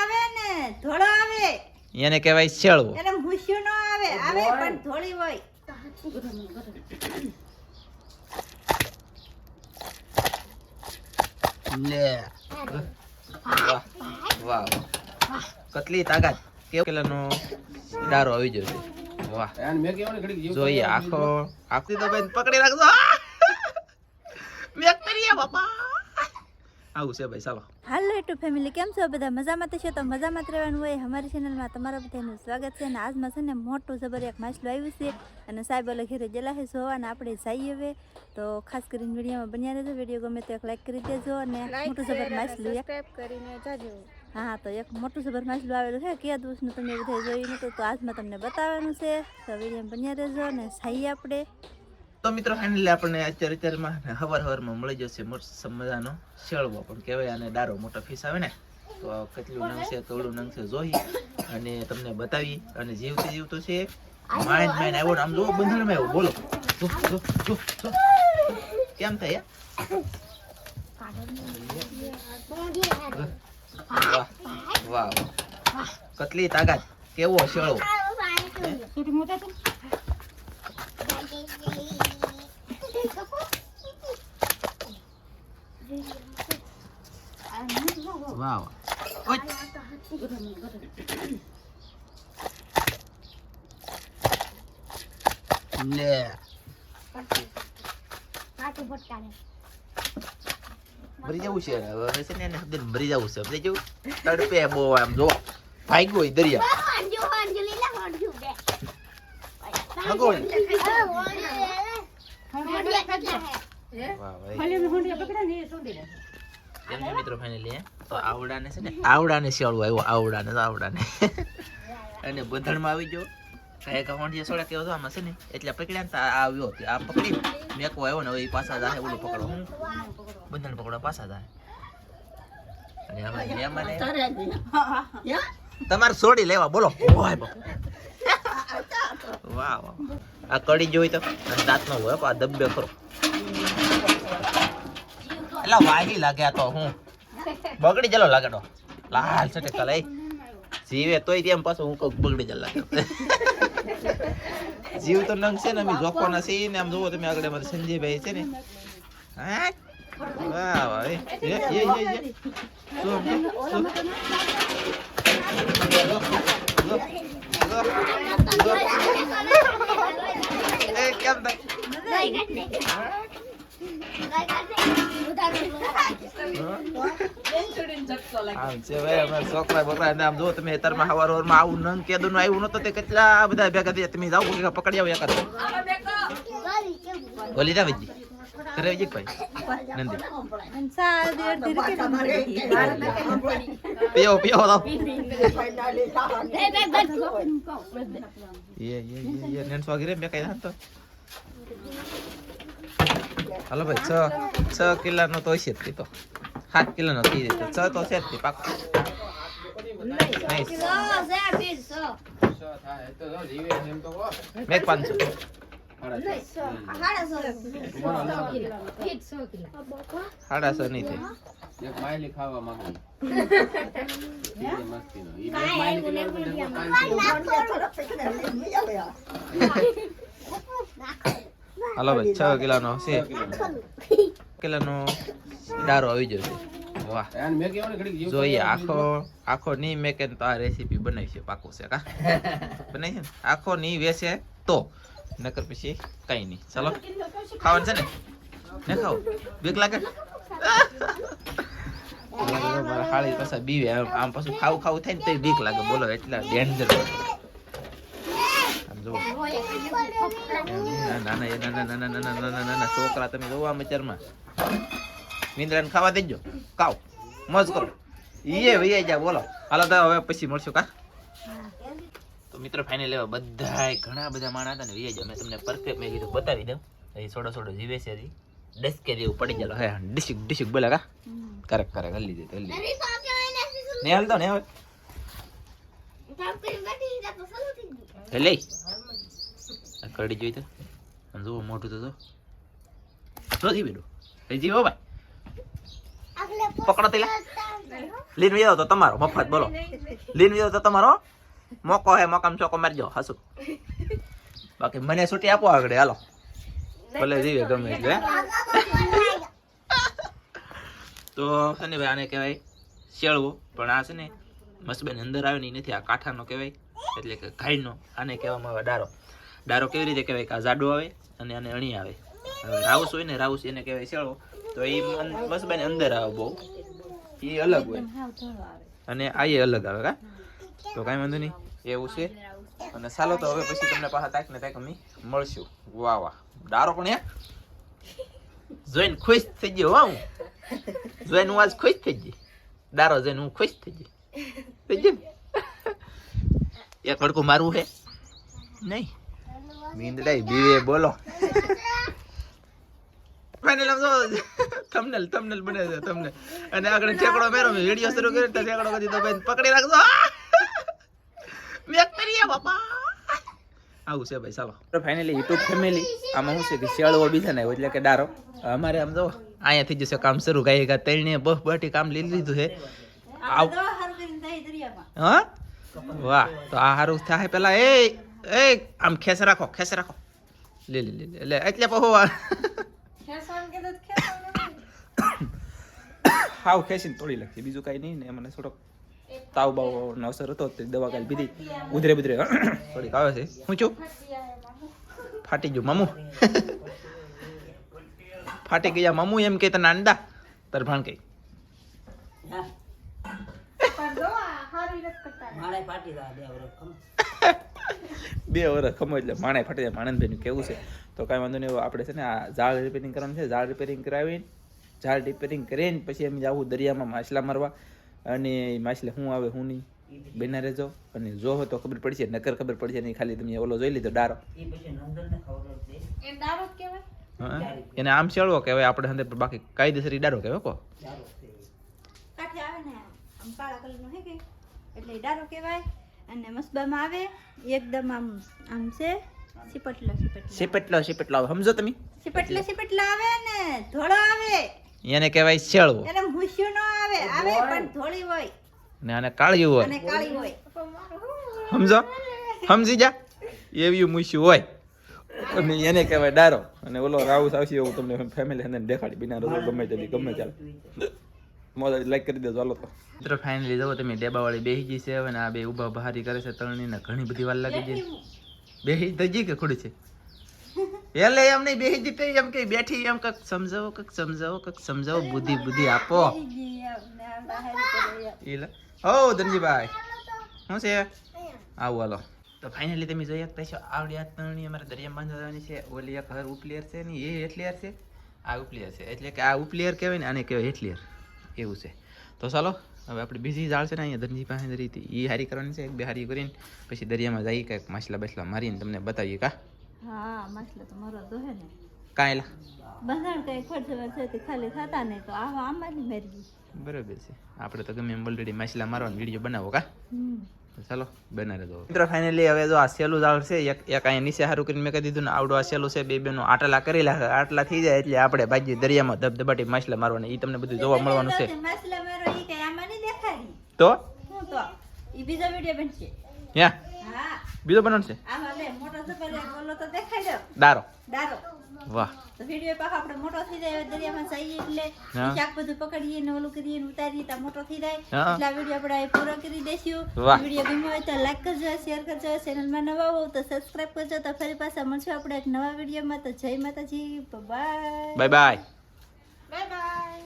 આવે ને ધોળો આવે. એને કહેવાય શેળવો. એને ભૂસ્યો ન આવે આવે પણ ધોળી હોય. લે. વાહ વાહ કતલી તાકાત. કેવો પેલાનો ડારો આવી જશે વાહ. જોઈએ આખો આખી તો બેન પકડી રાખજો મેક કરીએ બાપા આવું છે ભાઈ ચાલો. હાલો યુટ્યુબ ફેમિલી કેમ છો બધા? મજામાં તો છો? તો મજામાં જ રહેવાનું હોય. અમારી ચેનલમાં તમારા બધાનું સ્વાગત છે અને આજમાં છે ને મોટું જબર એક માછલું આવ્યું છે અને સાહેબ અલગ ઘેરે જેલા છે અને આપણે જઈએ હવે. તો ખાસ કરીને વિડીયોમાં બન્યા રહેજો. વીડિયો ગમે તો એક લાઈક કરી દેજો અને મોટું જબર માછલું હા તો એક મોટું જબર માછલું આવેલું છે. કયા દિવસનું તમે બધા જોયું નતું તો આજમાં તમને બતાવવાનું છે. તો વિડીયોમાં બન્યા રહેજો અને જઈએ આપણે. તો મિત્રો ફાઇનલી આપણને અત્યારે અત્યારમાં હવાર હવારમાં મળી જશે મસ્ત મજાનો શેળવો પણ કહેવાય આને દારો મોટો ફીસ આવે ને. તો કેટલું નંગ છે કવડું નંગ છે જોઈ અને તમને બતાવી અને જીવતો જીવતો છે. માઇન્ડ માઇન્ડ આવ્યો આમ જો બંધણમાં આવ્યો બોલો. જો જો જો જો. કેમ થાય વાહ વાહ વાહ. કતલી તાકાત. કેવો શેળવો. વાહ વાહ. લે મરી જવું છે. હવે છે ને એને હદે મરી જવું છે. સમજી જવું. તડપે બહુ આમ જો. ભાગ્યો હોય દરિયા. ભાગો હોય. વાહ ભાઈ કેમ છે મિત્રો ફાઇનલી તો આવડાને છે ને આવડાને શિયાળું આવ્યો આવડાને તો આવડાને. અને બંધણમાં આવી ગયો. કાંઈ કહોણ જે સોડા કેવો આમાં છે ને એટલે પકડ્યા ને આ આવ્યો. આ પકડી મેકો આવ્યો ને હવે એ પાછા જાય ઓલું પકડો. હું પકડો પાછા જાય અને આમાં મહેમાને તમારે સોડી લેવા બોલો. વાહ વાહ આ કડી જોઈ તો અને દાંત નો હોય આ દબ્બે ખરો. એલા વાયરી લાગે આ તો હું. બગડી જલો લાગેડો લાલ છે કલે જીવે તોય તેમ પાછું હું કહું બગડી જલ લાગે જીવ તો નંગ છે ને અમે જોખવાના છીએ ને આમ જોવો તમે આગળ અમારે સંજયભાઈ છે ને. હા? વાહ વાહ એ કેમ થાય? આમ છે ભાઈ અમારા છોકરા બોકરા નામ જો તમે હેતરમાં હવાર હોર આવું નંગ કેદુ નું આવ્યું નતો તે કેટલા બધા ભેગા થયા. તમે જાઓ કે પકડી આવો એકાદ બોલી ના ભાઈ. નંદી. પીઓ પીઓ કઈ ના તો હાલો ભાઈ છ છ કિલ્લાનો તો હશે જ તો. સાત કિલ્લાનો થઈ જશે છ તો છે જ પાકો મેં પાંચસો સાડા છ નહીં થાય ખાવા માંગુ મસ્તી નો ઈ હાલો ભાઈ છ કિલ્લાનો છે કિલ્લાનો દારો આવી જશે વાહ જોઈએ આખો આખો નહીં મેં કે તો આ રેસીપી બનાવી છે પાકું છે કા બનાવી છે આખો નહીં વેસે તો નકર પછી કઈ નહીં ચાલો ખાવાનું છે ને ને ખાવ બીક લાગે મારા ખાલી પાછા બીવે આમ આમ પાછું ખાવું ખાવું થાય ને તો બીક લાગે બોલો એટલા ડેન્જર નાના નાના નાના નાના નાના નાના છોકરા તમે જોવા આમ વિચારમાં નિંદ્રાને ખાવા દેજો. કાવ મોજ કરો. ઈએ વૈયા જા, બોલો. હાલો, તો હવે પછી મળશું, કા? તો મિત્રો ફાઇનલ એવા બધાય ઘણા બધા માણા હતા ને વૈયા જા. મેં તમને પરફેક્ટ મેં કીધું, બતાવી દઉં. એ સોડો સોડો જીવે છે હજી. ડસકે જેવું પડી ગયેલો. હે, ડિશિક ડિશિક, બોલે, કા? કરેક કરેક હલ્લી દે હલ્લી ને હાલતો ને હવે હેલે. કરડી જોઈ તો. આમ જુઓ મોટું તો નથી બેડું એ હો ભાઈ. પકડો તેલા. લીન વિયો તો તમારો મફત બોલો. લીન વિયો તો તમારો. મોકો હે મોકામ ચોકો મારજો હસુ. બાકી મને છૂટી આપો આગળ હાલો. ભલે જીવે ગમે એટલે તો છે ને ભાઈ આને કહેવાય શેળવો પણ આ છે ને મસબેન અંદર આવે ને નથી આ કાંઠાનો કહેવાય. એટલે કે ઘાઈનો આને કહેવામાં આવે ડારો. ડારો કેવી રીતે કહેવાય કે આ જાડો આવે અને આને અણી આવે. રાઉસ હોય ને, રાઉસ એને કહેવાય શેળો તો એ મસબેન અંદર આવે બહુ. એ અલગ હોય. અને આ એ અલગ આવે કા? તો કાંઈ વાંધો નહીં. એવું છે. અને ચાલો તો હવે પછી તમને પાછા તાક ને તાક અમે મળશું. વાહ વાહ. ડારો પણ હે. જોઈને ખુશ થઈ ગયો હું જોઈને હું આજ ખુશ થઈ ગઈ. ડારો જોઈને હું ખુશ થઈ ગઈ. થઈ ગઈ એક કડકું મારવું છે નહીં. મીંદડાઈ, બીવે બોલો. ફાઇનલ આમ જો થંબનેલ થંબનેલ બને છે તમને અને આગળ ઠેકડો મેરો મે વિડિયો શરૂ કર્યો તો ઠેકડો કદી તો બેન પકડી રાખજો મેક કરીએ બાપા આવું છે ભાઈ ચાલો તો ફાઇનલી યુટ્યુબ ફેમિલી આમાં શું છે કે શિયાળો બીજા ને એટલે કે ડારો અમારે આમ જો અહીંયાથી જશે કામ શરૂ ગાય ગા તેણે બફ બટી કામ લઈ લીધું છે હા વાહ તો આ સારું થાય પેલા એ એ આમ ખેસ રાખો ખેસ રાખો લે લે લે. એટલે એટલે પહો હાવ ખેંચીને તોડી લખી બીજું કાંઈ નહીં ને મને થોડોક તાવ બાવ નો અસર હતો તે દવા કાલે પીધી ઉધરે બુધરે. થોડીક આવે છે. હું છું? ફાટી ગયું મામું. ફાટી ગયા મામું એમ કે તને અંડા તાર ભાણ કઈ બે વર્ષ ખમો. એટલે માણે ફાટી જાય. માણંદભાઈનું કેવું છે? તો કાંઈ વાંધો નહીં આપણે છે ને આ ઝાડ રિપેરિંગ કરવાનું છે. ઝાડ રિપેરિંગ કરાવીને ઝાડ રિપેરિંગ કરીને પછી એમ જવું દરિયામાં માછલા મારવા. અને માછલા શું આવે શું નહીં. બેના રહેજો. અને જો તો ખબર પડશે નકર ખબર પડશે નહીં. ખાલી તમે ઓલો જોઈ લીધો ડારો. હા? એને આમ ચડવો કહેવાય આપણે અંદર બાકી કાયદેસર ડારો કહેવાય કો કાંઠે આવે ને આમ કાળા કલરનો હે કે? એટલે ડારો કહેવાય. અને મસબામાં આવે એકદમ આમ આમ છે. સિપટલો સિપટલો. શીપેટલો આવે. સમજો તમે. સિપટલો સિપટલો આવે ને. ધોળો આવે. એને કહેવાય શેળવો. એને હુસ્યો ન આવે. આવે પણ ધોળી હોય. ને આને કાળી હોય. અને કાળી હોય. સમજો? સમજી જા એવી મૂસ્યું હોય. અને એને કહેવાય ડારો. અને ઓલો રાઉસ આવશે એવું તમને ફેમિલી અંદર દેખાડી. બિના રોજ ગમે તે ગમે ચાલે મોજ લાઈક કરી દેજો હાલો તો. મિત્રો ફાઇનલી જવો તમે ડેબાવાળી બેહી ગઈ છે અને આ બે ઊભા બહારી કરે છે તળની ને ઘણી બધી વાર લાગી ગઈ. બેહી થઈ ગઈ કે ખુડી છે. એટલે એમ નહીં બેહી જી તો એમ કે બેઠી એમ કંઈક સમજાવો કંઈક સમજાવો કંઈક સમજાવો બુદ્ધિ બુદ્ધિ આપો. ઓ ધનજીભાઈ. શું છે? આવું હાલો. તો ફાઇનલી તમે જોઈ શકતા છો આવડી આ ત્રણની અમારે દરિયા બાંધવાની છે. ઓલી એક હર ઉપલેયર છે ને એ હેઠલેયર છે. આ ઉપલેયર છે. એટલે કે આ ઉપલેયર કહેવાય ને આને કહેવાય હેઠલેયર એવું છે. તો ચાલો હવે આપણે બીજી જાળ છે ને અહીંયા ધનજી પાસે રીતી એ હારી કરવાની છે એક બે હારી કરીને પછી દરિયામાં જઈએ કંઈક માછલા બાછલા મારીને તમને બતાવીએ કા? હા માછલો તો મરો તો હે ને. કાંઈ બંધાણ કઈ ખર્ચ વર્ષોથી ખાલી થતા નહીં તો આવા આમાં જ મરી બરાબર છે. આપણે તો ગમે એમ ઓલરેડી માછલા મારવાનો વીડિયો બનાવો કા? ચાલો બના મિત્રો ફાઇનલી હવે જો આ સેલું જાળ છે એક એક અહીંયા નીચે સારું કરીને મેં કહી દીધું ને આવડું આ સેલું છે બે બેનો આટલા કરી લાગે આટલા થઈ જાય એટલે આપણે ભાજી દરિયામાં ધબધબાટી માછલા મારવાના એ તમને બધું જોવા મળવાનું છે. માછલા મારો ઈ દેખાડી તો? હું તો? ઈ બીજો વીડિયો બનશે. યા હા. બીજો બનાવવાનો છે? આમાં લે મોટો એક ઓલો તો દેખાઈ દો. દારો. દારો. વાહ. તો વિડિયો પાછો આપણે મોટો થઈ જાય દરિયામાં જઈએ એટલે. શાક બધું પકડીએ ને ઓલું કરીએ ને ઉતારીએ તો મોટો થઈ જાય. એટલે આ વીડિયો આપણે પૂરો કરી દેશું વિડિયો વીડિયો ગમ્યો હોય તો લાઈક કરજો શેર કરજો ચેનલમાં નવા હોવ તો સબસ્ક્રાઇબ કરજો તો ફરી પાછા મળશું આપણે એક નવા વિડીયોમાં. તો જય માતાજી. Bye bye. Bye bye.